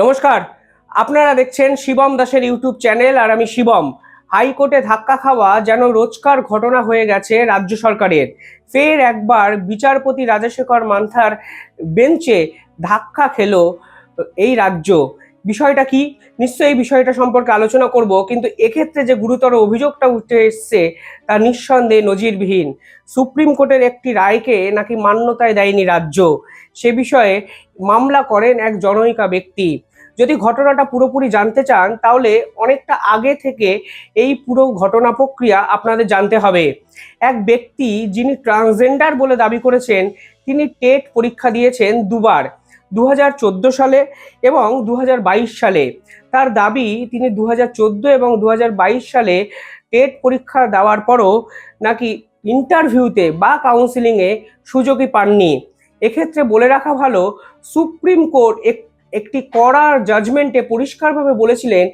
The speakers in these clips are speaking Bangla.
নমস্কার। আপনারা দেখছেন শিবম দাসের ইউটিউব চ্যানেল আর আমি শিবম। হাইকোর্টে ধাক্কা খাওয়া যেন রোজকার ঘটনা হয়ে গেছে রাজ্য সরকারের। ফের একবার বিচারপতি রাজশেখর মান্থার বেঞ্চে ধাক্কা খেলো এই রাজ্য। বিষয়টা কি? নিশ্চয়ই এই বিষয়টা সম্পর্কে আলোচনা করব, কিন্তু এক্ষেত্রে যে গুরুতর অভিযোগটা উঠে এসছে তা নিঃসন্দেহে নজিরবিহীন। সুপ্রিম কোর্টের একটি রায়কে নাকি মান্যতায় দেয়নি রাজ্য। সে বিষয়ে মামলা করেন এক জনৈকা ব্যক্তি। যদি ঘটনাটা পুরোপুরি জানতে চান, তাহলে অনেকটা আগে থেকে এই পুরো ঘটনা প্রক্রিয়া আপনাদের জানতে হবে। এক ব্যক্তি যিনি ট্রান্সজেন্ডার বলে দাবি করেছেন, তিনি টেট পরীক্ষা দিয়েছেন দুবার দু হাজার চোদ্দ সালে এবং দু হাজার বাইশ সালে। তার দাবি, তিনি দু হাজার চোদ্দ এবং দু হাজার বাইশ সালে টেট পরীক্ষা দেওয়ার পরও নাকি ইন্টারভিউতে বা কাউন্সিলিংয়ে সুযোগই পাননি। এক্ষেত্রে বলে রাখা ভালো, সুপ্রিম কোর্ট এক- একটি কড়া জাজমেন্টে পরিষ্কারভাবে বলেছিলেন,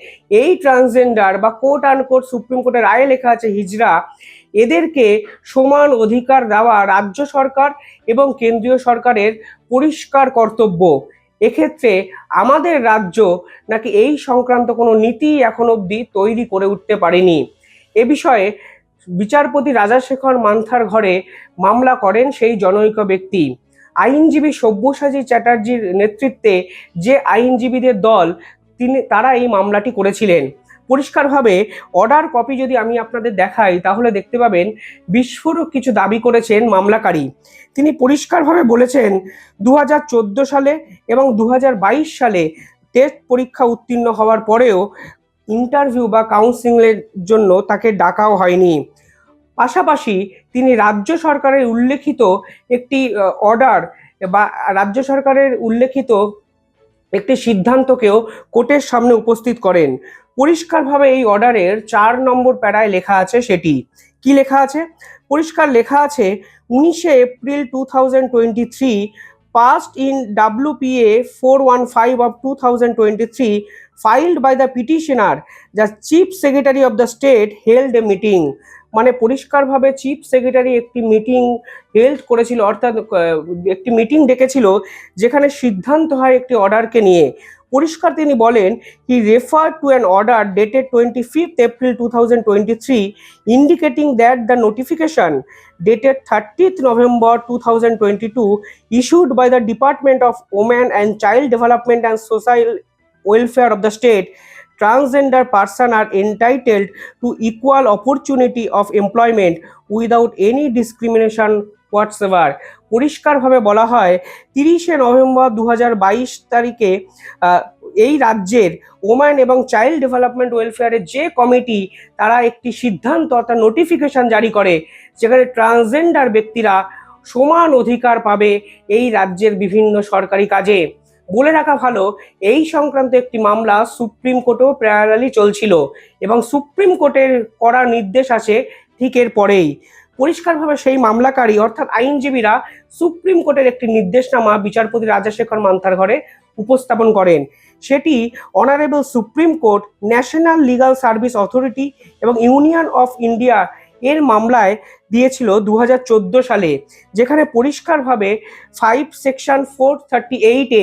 এই ট্রান্সজেন্ডার বা কোর্ট আন কোর্ট সুপ্রিম কোর্টের রায়ে লেখা আছে, হিজড়া, এদেরকে সমান অধিকার দেওয়া রাজ্য সরকার এবং কেন্দ্রীয় সরকারের পরিষ্কার কর্তব্য। এক্ষেত্রে আমাদের রাজ্য নাকি এই সংক্রান্ত কোনো নীতি এখন অবধি তৈরি করে উঠতে পারেনি। এ বিষয়ে বিচারপতি রাজাশেখর মান্থার ঘরে মামলা করেন সেই জনৈক ব্যক্তি। আইনজীবী সব্যসাচী চ্যাটার্জির নেতৃত্বে যে আইনজীবীদের দল, তিনি, তারা এই মামলাটি করেছিলেন। পরিষ্কারভাবে অর্ডার কপি যদি আমি আপনাদের দেখাই, তাহলে দেখতে পাবেন বিস্ফোরক কিছু দাবি করেছেন মামলাকারী। তিনি পরিষ্কারভাবে বলেছেন দু হাজার চোদ্দ সালে এবং দু হাজার বাইশ সালে টেস্ট পরীক্ষা উত্তীর্ণ হওয়ার পরেও ইন্টারভিউ বা কাউন্সিলিংয়ের জন্য তাকে ডাকাও হয়নি। পাশাপাশি তিনি রাজ্য সরকারের উল্লেখিত একটি অর্ডার বা রাজ্য সরকারের উল্লেখিত একটি সিদ্ধান্তকেও কোর্টের সামনে উপস্থিত করেন। পরিষ্কারভাবে এই অর্ডারের চার নম্বর প্যারায় লেখা আছে সেটি। কি লেখা আছে? পরিষ্কার লেখা আছে, উনিশে April two thousand twenty three passed in WPA 415 of 2023 filed by the petitioner, the chief secretary of the state, held a meeting মানে পরিষ্কারভাবে চিফ সেক্রেটারি একটি মিটিং হেল্ড করেছিল অর্থাৎ একটি মিটিং ডেকেছিল যেখানে সিদ্ধান্ত হয় একটি অর্ডারকে নিয়ে। পরিষ্কার তিনি বলেন he refer to an order dated twenty fifth April two thousand twenty three indicating that the notification dated 30th November 2022 issued by the Department of Women and child development and Social welfare of the state, transgender person are entitled to equal opportunity of employment without any discrimination whatsoever. পরিষ্কারভাবে বলা হয়, তিরিশে নভেম্বর দু হাজার বাইশ তারিখে এই রাজ্যের ওম্যান এবং চাইল্ড ডেভেলপমেন্ট ওয়েলফেয়ারের যে কমিটি তারা একটি সিদ্ধান্ত অর্থাৎ নোটিফিকেশন জারি করে, যেখানে ট্রান্সজেন্ডার ব্যক্তিরা সমান অধিকার পাবে এই রাজ্যের বিভিন্ন সরকারি কাজে বলে রাখা ভালো, এই সংক্রান্ত একটি মামলা সুপ্রিম কোর্টেও প্যারালালি চলছিল এবং সুপ্রিম কোর্টের করা নির্দেশ আছে ঠিক এর পরেই। পরিষ্কারভাবে সেই মামলাকারী অর্থাৎ আইনজীবীরা সুপ্রিম কোর্টের একটি নির্দেশনামা বিচারপতি রাজাশেখর মান্থার ঘরে উপস্থাপন করেন। সেটি honourable supreme court national legal service authority এবং ইউনিয়ন অফ ইন্ডিয়া এর মামলায় দিয়েছিল দু হাজার চোদ্দ সালে, যেখানে পরিষ্কারভাবে ফাইভ সেকশন ফোর থার্টি এইটে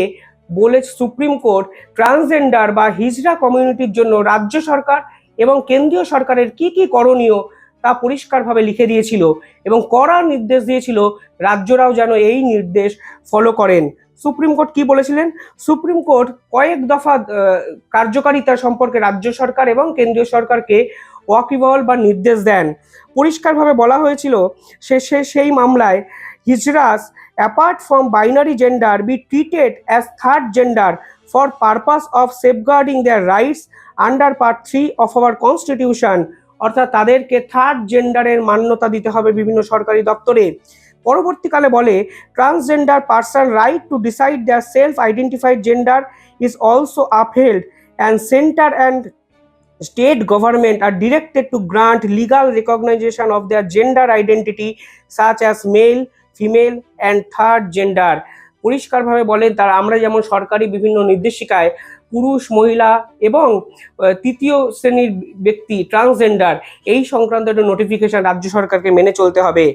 বলে সুপ্রিম কোর্ট ট্রান্সজেন্ডার বা হিজড়া কমিউনিটির জন্য রাজ্য সরকার এবং কেন্দ্রীয় সরকারের কি কি করণীয় তা পরিষ্কারভাবে লিখে দিয়েছিল এবং কড়া নির্দেশ দিয়েছিল রাজ্যরাও যেন এই নির্দেশ ফলো করেন। সুপ্রিম কোর্ট কি বলেছিলেন? সুপ্রিম কোর্ট কয়েক দফা কার্যকারিতা সম্পর্কে রাজ্য সরকার এবং কেন্দ্রীয় সরকারকে ওয়াকিবহল বা নির্দেশ দেন। পরিষ্কারভাবে বলা হয়েছিল সে, সেই মামলায় hijras apart from binary gender be treated as third gender for purpose of safeguarding their rights under part three of our constitution অর্থাৎ তাদেরকে থার্ড জেন্ডারের মান্যতা দিতে হবে বিভিন্ন সরকারি দপ্তরে। পরবর্তীকালে বলে transgender person right to decide their self identified gender is also upheld and centre and state government are directed to grant legal recognition of their gender identity such as male female and third gender. পরিষ্কারভাবে বলেন, তারা আমরা যেমন সরকারি বিভিন্ন নির্দেশিকায় পুরুষ, মহিলা এবং তৃতীয় শ্রেণির ব্যক্তি ট্রান্সজেন্ডার, এই সংক্রান্ত একটা নোটিফিকেশন রাজ্য সরকারকে মেনে চলতে হবে।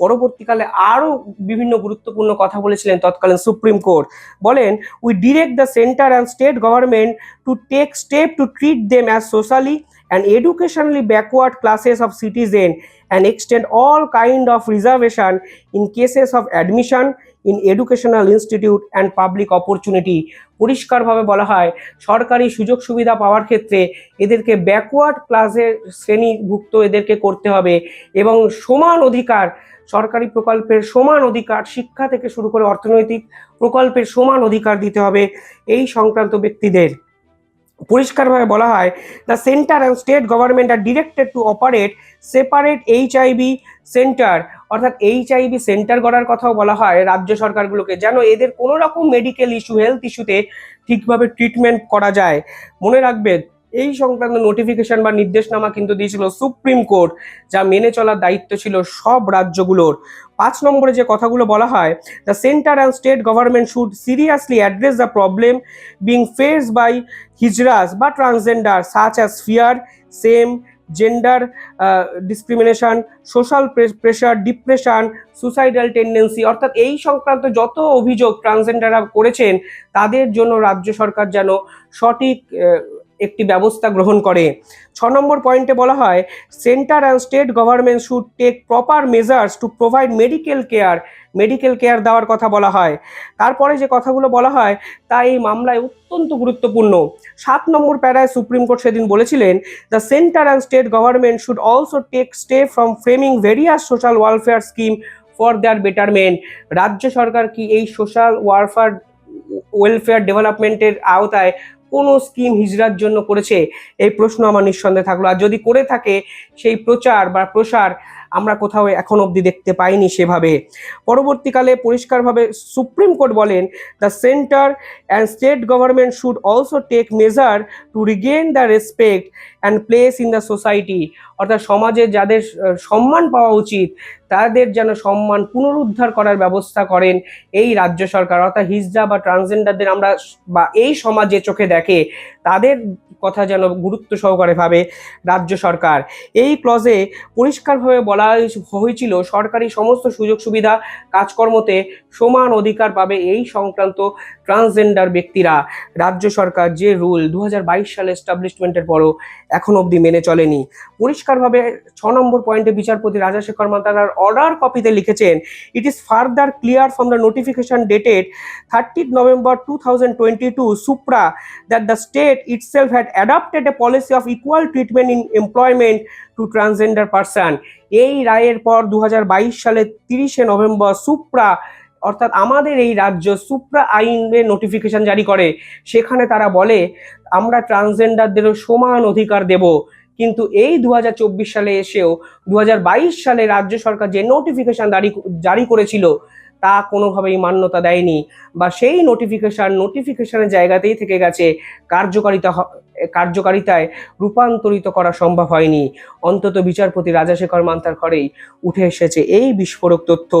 পরবর্তীকালে আরও বিভিন্ন গুরুত্বপূর্ণ কথা বলেছিলেন তৎকালীন সুপ্রিম কোর্ট। বলেন we direct the centre and state government to take step to treat them as socially and educationally backward classes of citizen and extend all kind of reservation in cases of admission in educational institute and public opportunity পরিষ্কারভাবে বলা হয়, সরকারি সুযোগ সুবিধা পাওয়ার ক্ষেত্রে এদেরকে ব্যাকওয়ার্ড ক্লাসের শ্রেণীভুক্ত এদেরকে করতে হবে এবং সমান অধিকার, সরকারি প্রকল্পের সমান অধিকার, শিক্ষা থেকে শুরু করে অর্থনৈতিক প্রকল্পের সমান অধিকার দিতে হবে এই সংক্রান্ত ব্যক্তিদের। পরিষ্কারভাবে বলা হয় the centre and state government are directed to operate separate HIV centre অর্থাৎ এইচআইভি সেন্টার গড়ার কথাও বলা হয় রাজ্য সরকারগুলোকে, যেন এদের কোনো রকম মেডিকেল ইস্যু হেলথ ইস্যুতে ঠিকভাবে ট্রিটমেন্ট করা যায়। মনে রাখবেন এই সংক্রান্ত নোটিফিকেশন বা নির্দেশনামা কিন্তু দিয়েছিল সুপ্রিম কোর্ট, যা মেনে চলার দায়িত্ব ছিল সব রাজ্যগুলোর। পাঁচ নম্বরে যে কথাগুলো বলা হয় the centre and state government should seriously address the problem being faced by hijras বা transgender such as fear same gender discrimination social pressure depression suicidal tendency অর্থাৎ এই সংক্রান্ত যত অভিযোগ ট্রান্সজেন্ডাররা করেছেন, তাদের জন্য রাজ্য সরকার যেন সঠিক একটি ব্যবস্থা গ্রহণ করে। ছ নম্বর পয়েন্টে বলা হয় centre and state government should take proper measures to provide medical care medical care দেওয়ার কথা বলা হয়। তারপরে যে কথাগুলো বলা হয়, তা এই মামলায় অত্যন্ত গুরুত্বপূর্ণ। সাত নম্বর প্যারায় সুপ্রিম কোর্ট সেদিন বলেছিলেন the centre and state government should also take step from framing various social welfare scheme for their betterment রাজ্য সরকার কি এই সোশ্যাল ওয়ারফেয়ার ওয়েলফেয়ার ডেভেলপমেন্টের আওতায় কোনো স্কিম হিজড়ার জন্য করেছে? এই প্রশ্ন আমার নিঃসন্দেহে থাকল। আর যদি করে থাকে, সেই প্রচার বা প্রসার আমরা কোথাও এখন অবধি দেখতে পাইনি সেভাবে। পরবর্তীকালে পরিষ্কারভাবে সুপ্রিম কোর্ট বলেন the centre and state government should also take measure to regain the respect and place in the society অর্থাৎ সমাজে যাদের সম্মান পাওয়া উচিত, তাদের যেন সম্মান পুনরুদ্ধার করার ব্যবস্থা করেন এই রাজ্য সরকার। অর্থাৎ হিজড়া বা ট্রান্সজেন্ডারদের আমরা বা এই সমাজে চোখে দেখে তাদের কথা যেন গুরুত্ব সহকারে ভাবে রাজ্য সরকার। এই ক্লজে পরিষ্কারভাবে বলা হয়েছিল, সরকারি সমস্ত সুযোগ সুবিধা কাজকর্মতে সমান অধিকার পাবে এই সংক্রান্ত ট্রান্সজেন্ডার ব্যক্তিরা। রাজ্য সরকার যে রুল দু হাজার বাইশ সালে এস্টাবলিশমেন্টের পরও এখন অবধি মেনে চলেনি। পরিষ্কারভাবে ছ নম্বর পয়েন্টে বিচারপতি রাজা রাজাশেখর মান্তানার অর্ডার কপিতে লিখেছেন it is further clear from the notification dated thirtieth November two thousand twenty two supra that the state itself had adapted a policy of equal treatment in employment to transgender person এই রায়ের পর দু সালের তিরিশে নভেম্বর সুপ্রা অর্থাৎ আমাদের এই রাজ্য সুপ্রা আইনে নোটিফিকেশন জারি করে, সেখানে তারা বলে, আমরা ট্রান্সজেন্ডারদেরও সমান অধিকার দেব। কিন্তু এই দু হাজার চব্বিশ সালে এসেও দু হাজার বাইশ সালে রাজ্য সরকার যে নোটিফিকেশন জারি জারি করেছিল তা কোনোভাবেই মান্যতা দেয়নি বা সেই নোটিফিকেশন নোটিফিকেশনের জায়গাতেই থেকে গেছে কার্যকারিতা কার্যকারিতায় রূপান্তরিত করা সম্ভব হয়নি। অন্তত বিচারপতি রাজাশেখর মান্তার ঘরেই উঠে এসেছে এই বিস্ফোরক তথ্য।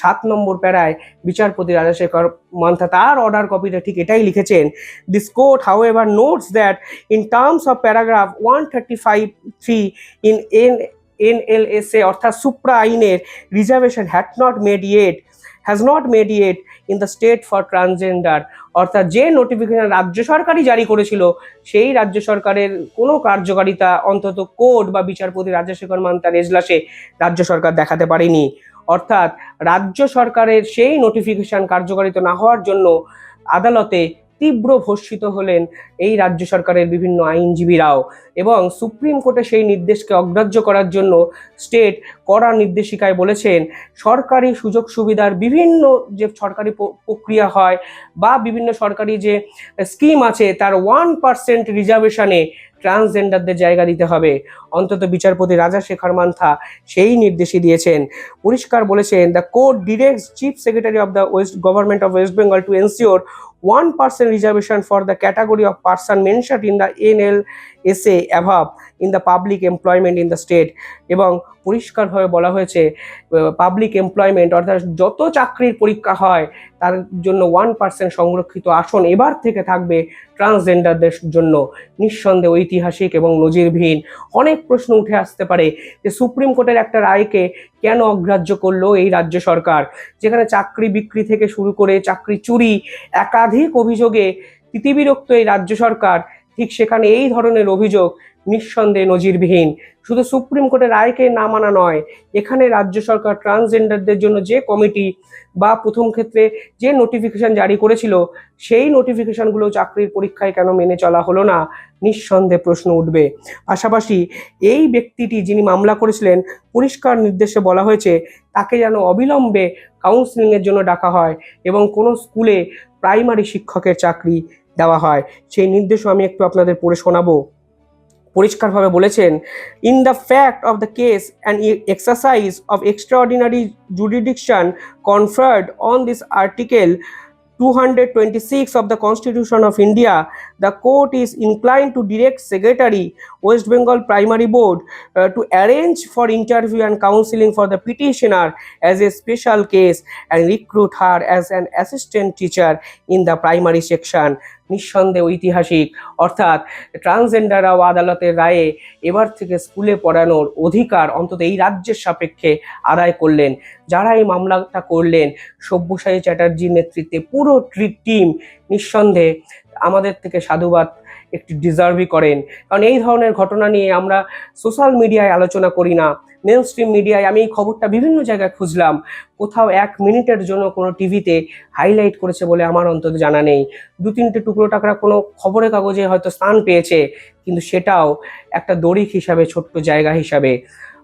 সাত নম্বর প্যারায় বিচারপতি রাজাশেখর মান্থা তার অর্ডার কপিটা ঠিক এটাই লিখেছেন this court however notes that in terms of paragraph one thirty five three in N NLSA অর্থাৎ সুপ্রা আইনের reservation had not made yet has not made yet in the state for transgender অর্থাৎ যে নোটিফিকেশন রাজ্য সরকারই জারি করেছিল, সেই রাজ্য সরকারের কোনো কার্যকারিতা, অন্তত কোর্ট বা বিচারপতি রাজ্যশেখর মান্তার এজলাসে রাজ্য সরকার দেখাতে পারেনি। অর্থাৎ রাজ্য সরকারের সেই নোটিফিকেশন কার্যকারিত না হওয়ার জন্য আদালতে তীব্র ভর্ষিত হলেন এই রাজ্য সরকারের বিভিন্ন আইনজীবীরাও এবং সুপ্রিম কোর্টে সেই নির্দেশকে অগ্রাহ্য করার জন্য স্টেট কড়া নির্দেশিকায় বলেছেন, সরকারি সুযোগ সুবিধার বিভিন্ন যে সরকারি প্রক্রিয়া হয় বা বিভিন্ন সরকারি যে স্কিম আছে তার ওয়ান পার্সেন্ট রিজার্ভেশনে ট্রান্সজেন্ডারদের জায়গা দিতে হবে। অন্তত বিচারপতি রাজা শেখর মান্থা সেই নির্দেশই দিয়েছেন। পরিষ্কার বলেছেন, the court directs chief secretary of the West, government of West Bengal to ensure for the category of person mention in the N L S A above in the public employment in the state এবং পরিষ্কারভাবে বলা হয়েছে পাবলিক এমপ্লয়মেন্ট অর্থাৎ যত চাকরির পরীক্ষা হয়, তার জন্য ওয়ান পার্সেন্ট সংরক্ষিত আসন এবার থেকে থাকবে ট্রান্সজেন্ডারদের জন্য। নিঃসন্দেহে ঐতিহাসিক এবং নজিরবিহীন। অনেক প্রশ্ন উঠে আসতে পারে যে সুপ্রিম কোর্টের একটা রায়কে কেন অগ্রাহ্য করল এই রাজ্য সরকার? যেখানে চাকরি বিক্রি থেকে শুরু করে চাকরি চুরি, একাধিক অভিযোগে তিতিবিরক্ত এই রাজ্য সরকার, ঠিক সেখানে এই ধরনের অভিযোগ নিঃসন্দেহে নজিরবিহীন। শুধু সুপ্রিম কোর্টের রায়কে না মানা নয়, এখানে রাজ্য সরকার ট্রান্সজেন্ডারদের জন্য যে কমিটি বা প্রথম ক্ষেত্রে যে নোটিফিকেশন জারি করেছিল, সেই নোটিফিকেশনগুলো চাকরির পরীক্ষায় কেন মেনে চলা হলো না? নিঃসন্দেহে প্রশ্ন উঠবে। পাশাপাশি এই ব্যক্তিটি যিনি মামলা করেছিলেন, পরিষ্কার নির্দেশে বলা হয়েছে, তাকে যেন অবিলম্বে কাউন্সিলিংয়ের জন্য ডাকা হয় এবং কোনো স্কুলে প্রাইমারি শিক্ষকের চাকরি দেওয়া হয়। সেই নির্দেশও আমি একটু আপনাদের পড়ে শোনাবো। পরিষ্কারভাবে বলেছেন in the fact of the case and exercise of extraordinary jurisdiction conferred on this article two hundred twenty six of the constitution of India the court is incline to direct secretary West Bengal primary board to arrange for interview and counselling for the petitioner as a special case and recruit her as an assistant teacher in the primary section নিঃসন্দেহে ঐতিহাসিক। অর্থাৎ ট্রান্সজেন্ডারাও আদালতের রায়ে এবার থেকে স্কুলে পড়ানোর অধিকার অন্তত এই রাজ্যের সাপেক্ষে আদায় করলেন। যারা এই মামলাটা করলেন সব্যসায়ী চ্যাটার্জির নেতৃত্বে পুরো টিম নিঃসন্দেহে আমাদের থেকে সাধুবাদ একটি ডিজার্ভই করেন। কারণ এই ধরনের ঘটনা নিয়ে আমরা সোশ্যাল মিডিয়ায় আলোচনা করি না মেন স্ট্রিম মিডিয়ায় আমি এই খবরটা বিভিন্ন জায়গায় খুঁজলাম। কোথাও এক মিনিটের জন্য কোনো টিভিতে হাইলাইট করেছে বলে আমার অন্তত জানা নেই। দু তিনটে টুকরো টাকরা কোনো খবরের কাগজে হয়তো স্থান পেয়েছে, কিন্তু সেটাও একটা দড়িক হিসাবে, ছোট্ট জায়গা হিসাবে।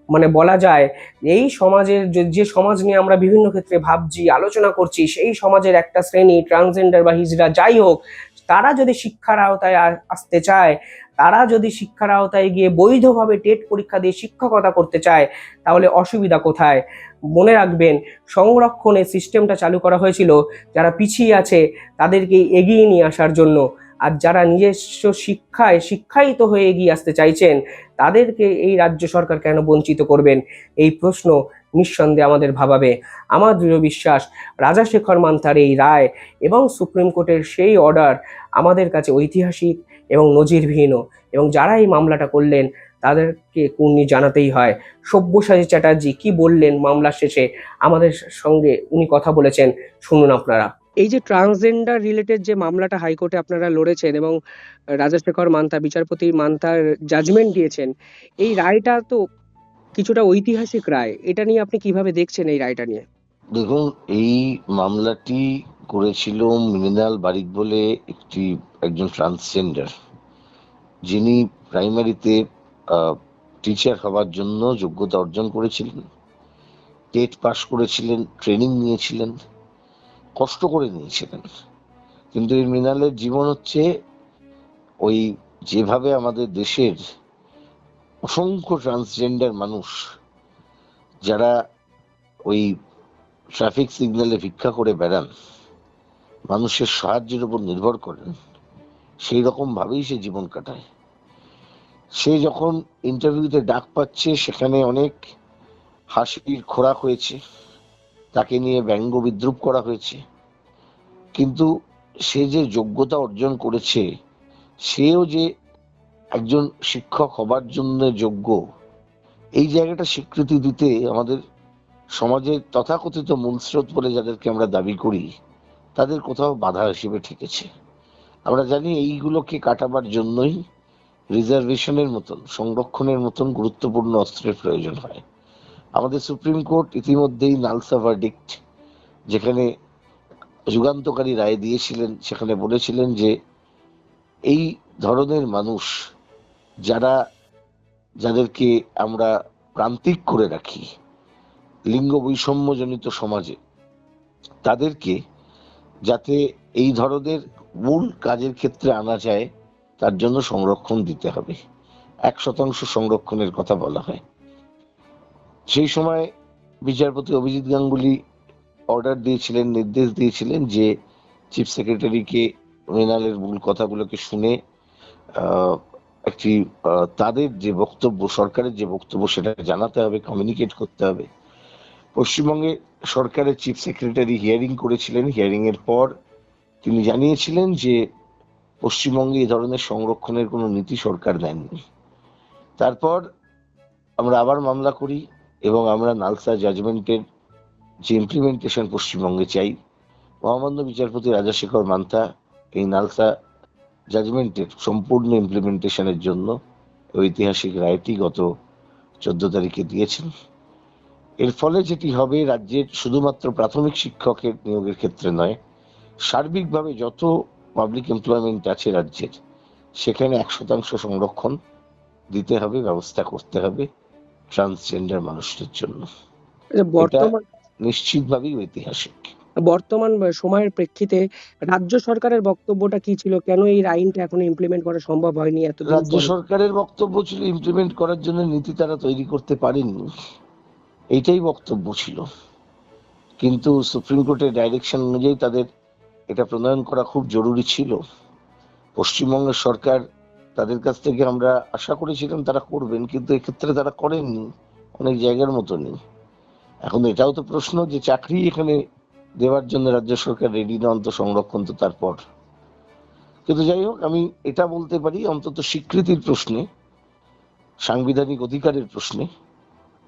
মানে বলা যায়, এই সমাজের যে- সমাজ নিয়ে আমরা বিভিন্ন ক্ষেত্রে ভাবছি, আলোচনা করছি, সেই সমাজের একটা শ্রেণি ট্রান্সজেন্ডার বা হিজড়া যাই হোক তারা যদি শিক্ষার আওতায় আসতে চায়, তারা যদি শিক্ষার আওতায় গিয়ে বৈধভাবে টেট পরীক্ষা দিয়ে শিক্ষকতা করতে চায়, তাহলে অসুবিধা কোথায়? মনে রাখবেন, সংরক্ষণের সিস্টেমটা চালু করা হয়েছিল, যারা পিছিয়ে আছে তাদেরকে এগিয়ে নিয়ে আসার জন্য। আর যারা নিজস্ব শিক্ষায় শিক্ষায়িত হয়ে এগিয়ে আসতে চাইছেন, তাদেরকে এই রাজ্য সরকার কেন বঞ্চিত করবেন? এই প্রশ্ন নিঃসন্দেহে আমাদের ভাবাবে। আমার দৃঢ় বিশ্বাস রাজাশেখর মান্তার এই রায় এবং সুপ্রিম কোর্টের সেই অর্ডার আমাদের কাছে ঐতিহাসিক এবং নজিরবিহীনও এবং যারা এই মামলাটা করলেন তাদেরকে কুর্নি জানাতেই হয়। সব্যসাচী চ্যাটার্জি কি বললেন মামলা শেষে? আমাদের সঙ্গে উনি কথা বলেছেন, শুনুন আপনারা। এই যে ট্রান্সজেন্ডার রিলেটেড যে মামলাটা হাইকোর্টে আপনারা লড়েছেন এবং রাজশেখর মান্তা বিচারপতি মান্তার জাজমেন্ট দিয়েছেন, এই রায়টা তো কিছুটা ঐতিহাসিক রায়, এটা নিয়ে আপনি কীভাবে দেখছেন এই রায়টা নিয়ে? দেখুন, এই মামলাটি করেছিল মৃণাল বারিক বলে একটি, একজন ট্রান্সজেন্ডার। যিনি প্রাইমারিতে টিচার হওয়ার জন্য যোগ্যতা অর্জন করেছিলেন, টেট পাশ করেছিলেন, ট্রেনিং নিয়েছিলেন, কষ্ট করে নিয়েছিলেন। কিন্তু এই মৃণালের জীবন হচ্ছে ওই যেভাবে আমাদের দেশের অসংখ্য ট্রান্সজেন্ডার মানুষ যারা ওই ট্রাফিক সিগন্যালে ভিক্ষা করে বেড়ান, মানুষের সাহায্যের উপর নির্ভর করেন, সেই রকম ভাবেই সে জীবন কাটায়। সে যখন ইন্টারভিউতে ডাক পাচ্ছে, সেখানে অনেক হাসির খোরাক হয়েছে, তাকে নিয়ে ব্যঙ্গ বিদ্রুপ করা হয়েছে। কিন্তু সে যে যোগ্যতা অর্জন করেছে, সেও যে একজন শিক্ষক হবার জন্য যোগ্য, এই জায়গাটা স্বীকৃতি দিতে আমাদের সমাজের তথাকথিত মূলস্রোত বলে যাদেরকে আমরা দাবি করি, তাদের কোথাও বাধা হিসেবে ঠেকেছে। আমরা জানি এইগুলোকে কাটাবার জন্যই রিজার্ভেশনের মতন, সংরক্ষণের মতন গুরুত্বপূর্ণ অস্ত্রের প্রয়োজন হয়। আমাদের সুপ্রিম কোর্ট ইতিমধ্যেই নালসা ভার্ডিক্ট যেখানে যুগান্তকারী রায় দিয়েছিলেন, সেখানে বলেছিলেন যে এই ধরনের মানুষ যারা, যাদেরকে আমরা প্রান্তিক করে রাখি, লিঙ্গ বৈষম্যজনিত সমাজে, তাদেরকে যাতে এই ধরনের মূল কাজের ক্ষেত্রে আনা যায়, তার জন্য সংরক্ষণ দিতে হবে। এক শতাংশ সংরক্ষণের কথা বলা হয়। সেই সময় বিচারপতি অভিজিৎ গাঙ্গুলি অর্ডার দিয়েছিলেন, নির্দেশ দিয়েছিলেন যে, চিফ সেক্রেটারিকে মৃণালের মূল কথাগুলোকে শুনে একটি তাদের যে বক্তব্য, সরকারের যে বক্তব্য, সেটা জানাতে হবে কমিউনিকেট করতে হবে। পশ্চিমবঙ্গে সরকারের চিফ সেক্রেটারি হিয়ারিং করেছিলেন। হিয়ারিং এর পর তিনি জানিয়েছিলেন যে, পশ্চিমবঙ্গে এই ধরনের সংরক্ষণের কোনো নীতি সরকার নেননি তারপর আমরা আবার মামলা করি এবং আমরা নালসা জাজমেন্টের যে ইমপ্লিমেন্টেশন পশ্চিমবঙ্গে চাই। মহামান্য বিচারপতি রাজাশেখর মান্থা এই নালসা জাজমেন্টের সম্পূর্ণ ইমপ্লিমেন্টেশনের জন্য ঐতিহাসিক রায়টি গত চোদ্দ তারিখে দিয়েছেন। এর ফলে যেটি হবে রাজ্যের শুধুমাত্র প্রাথমিক শিক্ষকের নিয়োগের ক্ষেত্রে নয় সার্বিকভাবে যত পাবলিক এমপ্লয়মেন্ট আছে রাজ্যের সেখানে এক শতাংশ সংরক্ষণ দিতে হবে ব্যবস্থা করতে হবে ট্রান্সজেন্ডার মানুষদের জন্য। আচ্ছা, নিশ্চিতভাবেই ঐতিহাসিক। বর্তমান সময়ের প্রেক্ষিতে রাজ্য সরকারের বক্তব্যটা কি ছিল? কেন এই আইনটা এখনও ইমপ্লিমেন্ট করা সম্ভব হয়নি এত রাজ্য সরকারের বক্তব্য ছিল ইমপ্লিমেন্ট করার জন্য নীতি তারা তৈরি করতে পারেননি। এইটাই বক্তব্য ছিল। কিন্তু সুপ্রিম কোর্টের ডাইরেকশন অনুযায়ী তাদের এটা প্রণয়ন করা খুব জরুরি ছিল। পশ্চিমবঙ্গের সরকার তাদের কাছ থেকে আমরা আশা করেছিলাম তারা করবেন, কিন্তু এক্ষেত্রে তারা করেননি। অনেক জায়গার মতো নেই এখন এটাও তো প্রশ্ন যে চাকরি এখানে দেওয়ার জন্য রাজ্য সরকার রেডি না অন্ত সংরক্ষণ তো তারপর। কিন্তু যাই হোক আমি এটা বলতে পারি অন্তত স্বীকৃতির প্রশ্নে সাংবিধানিক অধিকারের প্রশ্নে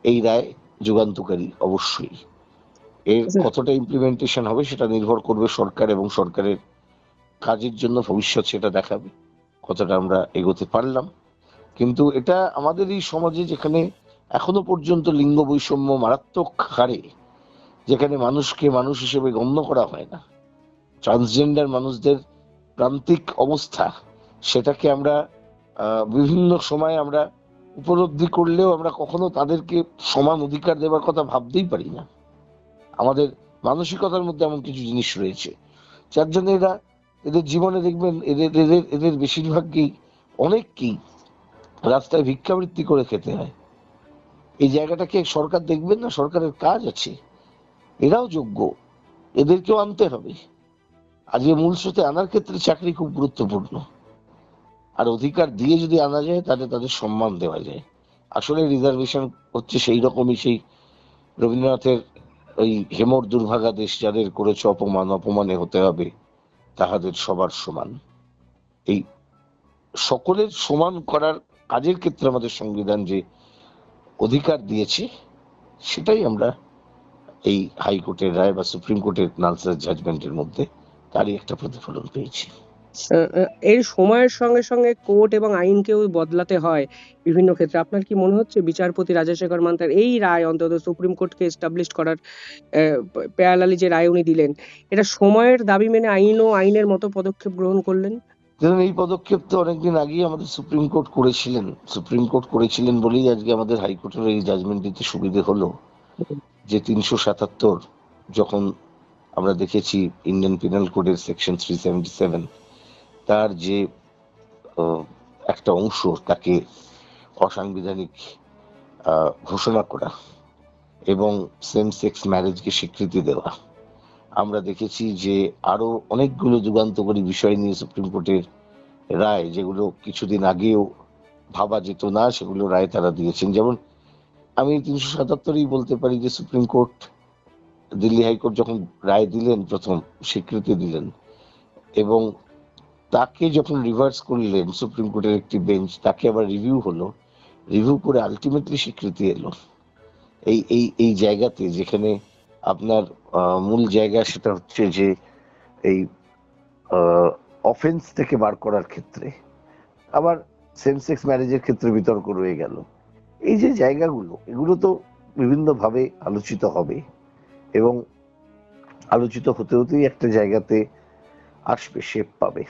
এই রায় যুগান্তকারী অবশ্যই। এর আচ্ছা। কতটা ইমপ্লিমেন্টেশন হবে সেটা নির্ভর করবে সরকার এবং সরকারের কাজের জন্য ভবিষ্যৎ সেটা দেখাবে কতটা আমরা এগোতে পারলাম। কিন্তু এটা আমাদের এই সমাজে যেখানে এখনও পর্যন্ত লিঙ্গ বৈষম্য মারাত্মক হারে যেখানে মানুষকে মানুষ হিসেবে গণ্য করা হয় না। ট্রান্সজেন্ডার মানুষদের প্রান্তিক অবস্থা, সেটাকে আমরা বিভিন্ন সময় আমরা উপলব্ধি করলেও আমরা কখনো তাদেরকে সমান অধিকার দেওয়ার কথা ভাবতেই পারি না। আমাদের মানসিকতার মধ্যে এমন কিছু জিনিস রয়েছে, যার জন্য এরা, এদের জীবনে দেখবেন এদের এদের এদের বেশিরভাগকেই অনেককেই রাস্তায় ভিক্ষাবৃত্তি করে খেতে হয়। এই জায়গাটাকে সরকার দেখবেন না? সরকারের কাজ আছে। এরাও যোগ্য। এদেরকেও আনতে হবে। আজকে মূল স্রোতে আনার ক্ষেত্রে চাকরি খুব গুরুত্বপূর্ণ। আর অধিকার দিয়ে যদি আনা যায়, তাহলে তাদের সম্মান দেওয়া যায়। আসলে রিজার্ভেশন হচ্ছে সেই রকমই সেই রবীন্দ্রনাথের ওই হেমর দুর্ভাগা দেশ যাদের করেছে অপমান, অপমানে হতে হবে, তাহাদের সবার সমান। এই সকলের সমান করার কাজের ক্ষেত্রে আমাদের সংবিধান যে অধিকার দিয়েছে, সেটাই আমরা এই হাইকোর্টের রায় বা সুপ্রিম কোর্টের নালসার জাজমেন্টের মধ্যে তারই একটা প্রতিফলন পেয়েছি। এর সময়ের সঙ্গে সঙ্গে কোর্ট এবং আইনকেও বদলাতে হয় বিভিন্ন ক্ষেত্রে। আপনার কি মনে হচ্ছে বিচারপতি রাজশেখর মান্তার এই রায় অন্তত সুপ্রিম কোর্টকে এস্টাবলিশ করার পেয়ালালি যে রায় উনি দিলেন এটা সময়ের দাবি মেনে আইন ও আইনের মতো পদক্ষেপ গ্রহণ করলেন? এই পদক্ষেপ তো অনেকদিন আগেই আমাদের সুপ্রিম কোর্ট করেছিলেন। সুপ্রিম কোর্ট করেছিলেন বলেই আজকে আমাদের হাইকোর্টের এই জাজমেন্ট দিতে সুবিধে হলো। যে তিনশো সাতাত্তর যখন আমরা দেখেছি ইন্ডিয়ান পিনাল কোডের সেকশন থ্রি সেভেন্টি সেভেন তার যে একটা অংশ তাকে অসাংবিধানিক ঘোষণা করা এবং সেম সেক্স ম্যারেজকে স্বীকৃতি দেওয়া। আমরা দেখেছি যে আরও অনেকগুলো যুগান্তকারী বিষয় নিয়ে সুপ্রিম কোর্টের রায়, যেগুলো কিছুদিন আগেও ভাবা যেত না, সেগুলো রায় তারা দিয়েছেন। যেমন আমি তিনশো সাতাত্তরই বলতে পারি যে সুপ্রিম কোর্ট, দিল্লি হাইকোর্ট যখন রায় দিলেন, প্রথম স্বীকৃতি দিলেন এবং তাকে যখন রিভার্স করলেন, সুপ্রিম কোর্টের একটি বেঞ্চ তাকে আবার রিভিউ হলো রিভিউ করে আলটিমেটলি স্বীকৃতি এলো। এই এই এই জায়গাতে যেখানে আপনার মূল জায়গা সেটা হচ্ছে যে এই অফেন্স থেকে বার করার ক্ষেত্রে, আবার সেম সেক্স ম্যারেজের ক্ষেত্রে বিতর্ক রয়ে গেল। এই যে জায়গাগুলো, এগুলো তো বিভিন্নভাবে আলোচিত হবে এবং আলোচিত হতে হতেই একটা জায়গাতে আসবে শেপ পাবে।